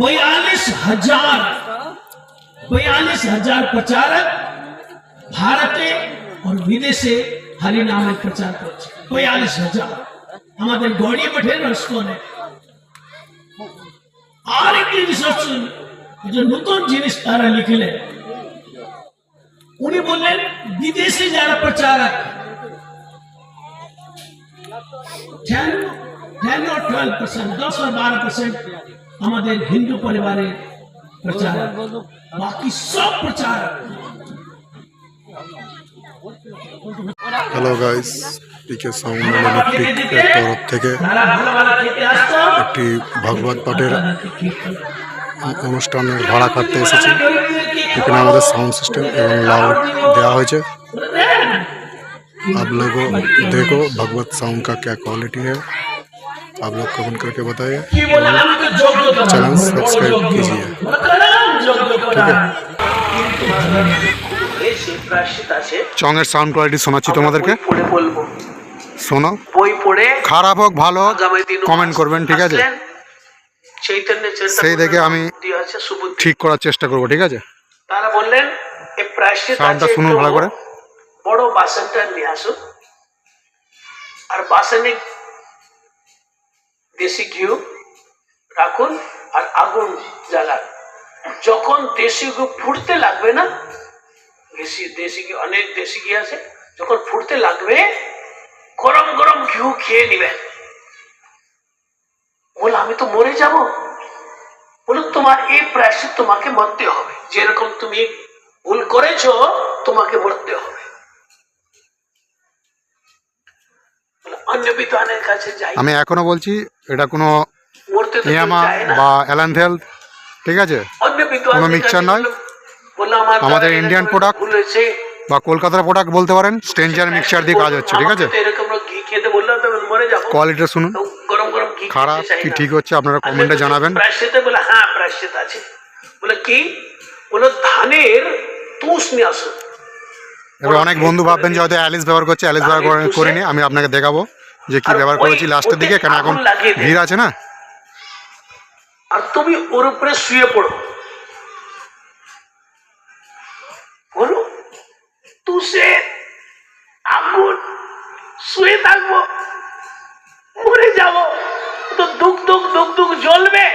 बयालीस हजार बयालीस हजार प्रचारक ভারতে और বিদেশে হরি নামের প্রচার করছে বয়াল্লিশ হাজার আমাদের গড়িয়ে মঠের রসকনে আর একটি রিসার্চ যে নতুন জিনিস তারা লিখলেন উনি বললেন বিদেশে যারা প্রচারক টেন টেন और টুয়েলভ পার্সেন্ট দশ আর বারো পার্সেন্ট আমাদের হিন্দু পরিবারের প্রচারক বাকি সব প্রচারক hello guys PK sound electric এর তরফ থেকে যারা ভালো ভালো খেতে আসতো একটি ভাগবত পাঠের অনুষ্ঠানের ভাড়া কাটতে এসেছি এখানে আমাদের সাউন্ড সিস্টেম এবং লাউড দেওয়া হয়েছে आप लोगों देखो भगवत साउंड का क्या क्वालिटी है आप लोग कमेंट करके बताइए কি বলে আমি তো যোগ্যতা चैनल सब्सक्राइब कीजिए এসে প্রায়শ্চিত আছে চঙের সাউন্ড কোয়ালিটি শোনাচ্ছি তোমাদেরকে বই পড়ে বলবো শোনো বই পড়ে খারাপ হোক ভালো হোক আগামী দিন কমেন্ট করবেন ঠিক আছে চৈতন্য চরিতামৃত সেই দেখে আমি দেওয়া আছে সুবুদ্ধি ঠিক করার চেষ্টা করবো ঠিক আছে তারা বললেন এই প্রায়শ্চিত সাউন্ডটা আছে শুনুন একটু ভালো করে। বড় বাসনটা নিয়ে আসুন আর বাসনে দেশি ঘিউ রাখুন আর আগুন জ্বালান। যখন দেশি ঘি ফুটতে লাগবে না, দেশি দেশি ঘি অনেক দেশি ঘি আছে, যখন ফুটতে লাগবে, গরম গরম ঘিউ খেয়ে নিবেন। বলে আমি তো মরে যাব। বলে তোমার এই প্রায়শ্চিত তোমাকে মরতে হবে। যেরকম তুমি ভুল করেছ, তোমাকে মরতে হবে। আমি এখনও বলছি এটা কোনো মরতে বা কেউ ইয়ামা চায় না। বা অ্যালান্থেল ঠিক আছে? কোনো মিক্সচার নয়। আমাদের ইন্ডিয়ান হয়েছে। বা কলকাতার প্রোডাক্ট বলতে পারেন স্ট্রেঞ্জার মিক্সচার দিয়ে কাজ হচ্ছে ঠিক আছে? কোয়ালিটিটা শুনুন। খারাপ কি ঠিক হচ্ছে? আপনারা কমেন্টে জানাবেন। বলে হ্যাঁ প্রায়শ্চিত আছে। বলে কি? বলে ধানের তুষ নিয়ে আসুন এবার অনেক বন্ধু ভাববেন যে হয়তো অ্যালিস ব্যবহার করছে অ্যালিস ব্যবহার করে- করিনি আমি আপনাকে দেখাবো। যে কি ব্যবহার করেছি লাস্টের দিকে? কেন এখন ভিড় আছে না? আর তুমি ওর উপরে শুয়ে পড়ো। বলো তুষে আগুন শুয়ে থাকব মরে যাব। তো দুঃখ দুঃখ দুঃখ দুঃখ জ্বলবে।